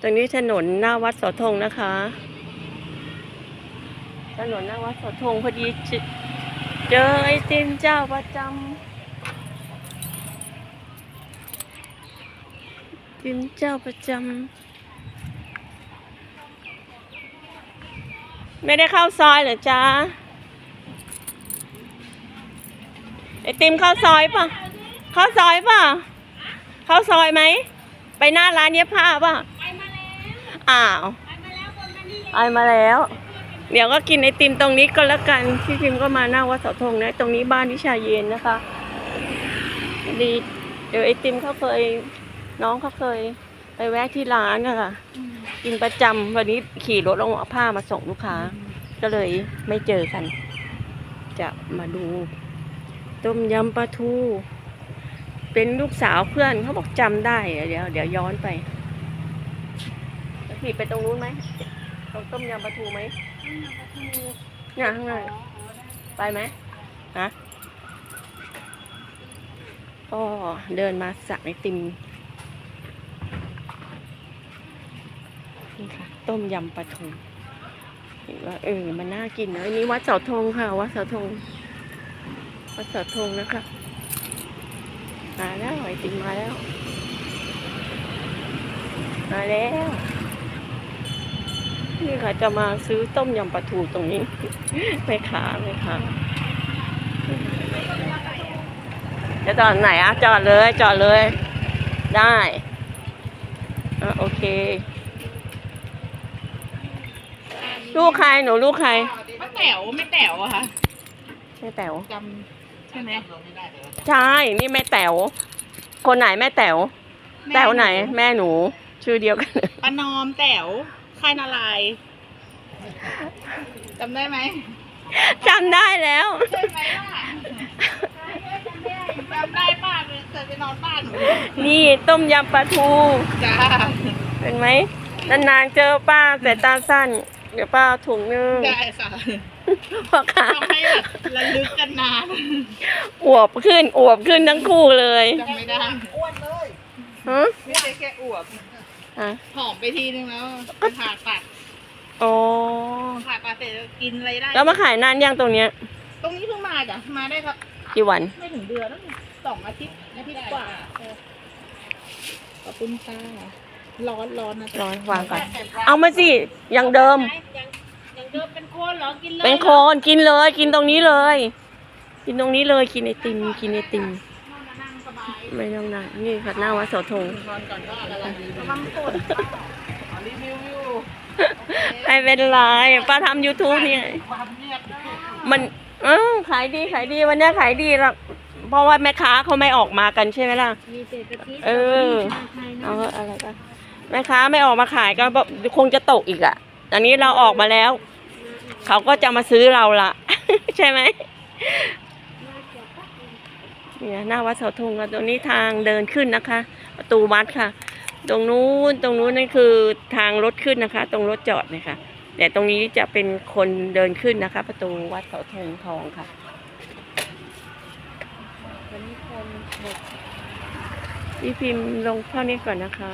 ตรงนี้ถนนหน้าวัดสาธงนะคะ ถนนหน้าวัดสาธงพอดีเจอไอติมเจ้าประจำติมเจ้าประจำไม่ได้เข้าซอยเหรอจ๊ะไอติมเข้าซอยป่ะ เข้าซอยป่ะ เข้าซอยไหม ไปหน้าร้านเย็บผ้าป่ะ อ้าวไปมาแล้วคนมานี่ไปมาแล้ว เดี๋ยวก็กินไอติมตรงนี้ก็แล้วกันพี่พิมก็มาหน้าวัดเสาธงนะตรงนี้บ้านนิชาเย็นนะคะ ดีเดี๋ยวไอติมเขาเคยน้องเขาเคยไปแวะที่ร้านอะค่ะกินประจำวันนี้ขี่รถลงเอาผ้ามาส่งลูกค้า ก็เลยไม่เจอกัน จะมาดู ต้มยำปลาทู เป็นลูกสาวเพื่อนเขาบอกจำได้ เดี๋ยวเดี๋ยวย้อนไป ขี่ไปตรงนู้นไหมตรงต้มยำปลาทูไหมเนี่ยข้างในไปไหมฮะก็เดินมาสั่งไอติมนี่ค่ะ ต้มยำปลาทูเห็นว่าเออมันน่ากินนะอันนี้วัดเสาธงค่ะ วัดเสาธงวัดเสาธงนะคะมาแล้วไอติมมาแล้ว มาแล้ว ค่ะ จะมาซื้อต้มยำปลาทูตรงนี้ไปขาไปขาจะจอดไหนอะจอดเลยจอดเลย ได้อะโอเค ลูกใครหนูลูกใครป้าแต๋วไม่แต๋วอะค่ะแม่แต๋วจำใช่ไหมใช่นี่แม่แต๋วคนไหนแม่แต๋วแต๋วไหน แม่หนู ชื่อเดียวกันป้านอมแต๋วค่ายนารายณ์ จำได้ไหมจำได้แล้ว ใช่ไหมล่ะจำได้ป้าเคยไปนอนบ้านหนูนี่ต้มยำปลาทูจ้าเห็นไหมนานๆเจอป้าแต่ตาสั้น เดี๋ยวป้าเอาถุงนึงได้ค่ะพ่อค้าทำให้แบบระลึกกันนานอวบขึ้นอวบขึ้นทั้งคู่เลยจำไม่ได้อ้วนเลยฮะไม่ใช่แค่อวบอะผอมไปทีนึงแล้วไปผ่าตัด อ๋อผ่าตัดเสร็จกินอะไรได้ แล้วมาขายนานยังตรงเนี้ย ตรงนี้เพิ่งมาจ้ะ มาได้ครับ กี่วัน ไม่ถึงเดือนแล้วสองอาทิตย์อาทิตย์กว่าขอบคุณค่ะร้อนร้อนนะจ๊ะร้อนวางก่อน เอามาสิอย่างเดิม ยังยังเดิมเป็นโคนเหรอ กินเลยเป็นโคนกินเลย กินตรงนี้เลย กินตรงนี้เลยกินไอติมกินไอติมมานั่งสบายไม่ต้องนั่งนี่ค่ะหน้าวัดเสาธงนอนก่อนก็อะไรระวังปวดขอรีวิวอยู่ไม่ เป็นไรป้าทำ YouTube นี่ไงความเงียบมันเออขายดีขายดีวันเนี้ยขายดีหรอกเพราะว่าแม่ค้าเขาไม่ออกมากันใช่ไหมล่ะ มีเศรษฐกิจเออเอาอะไรกันแม่ค้าไม่ออกมาขายก็บอกคงจะตกอีกอะตอนนี้เราออกมาแล้ว เขาก็จะมาซื้อเราละใช่ไหมเนี่ยหน้าวัดเสาธงอะตรงนี้ทางเดินขึ้นนะคะ ประตูวัดค่ะ ตรงนู้นตรงนู้นนั่นคือทางรถขึ้นนะคะ ตรงรถจอดนะคะ แต่ตรงนี้จะเป็นคนเดินขึ้นนะคะ ประตูวัดเสาธงทองค่ะวันนี้คนหกพี่พิมพ์ลงเท่านี้ก่อนนะคะ